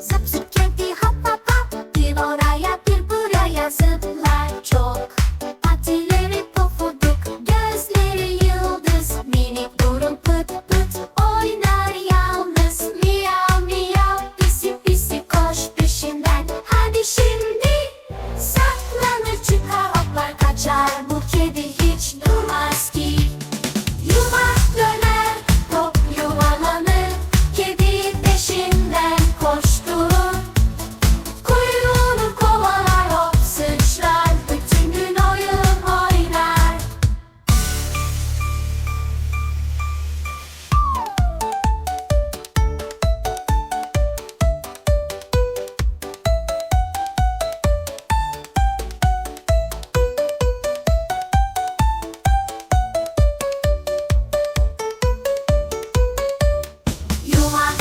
Zıp kendi hop hop hop Bir bir buraya zıplar çok. Patileri pofuduk Gözleri yıldız Minik burun pıt Oynar yalnız. Miyav miyav Pisi pisi koş peşinden. Hadi şimdi one.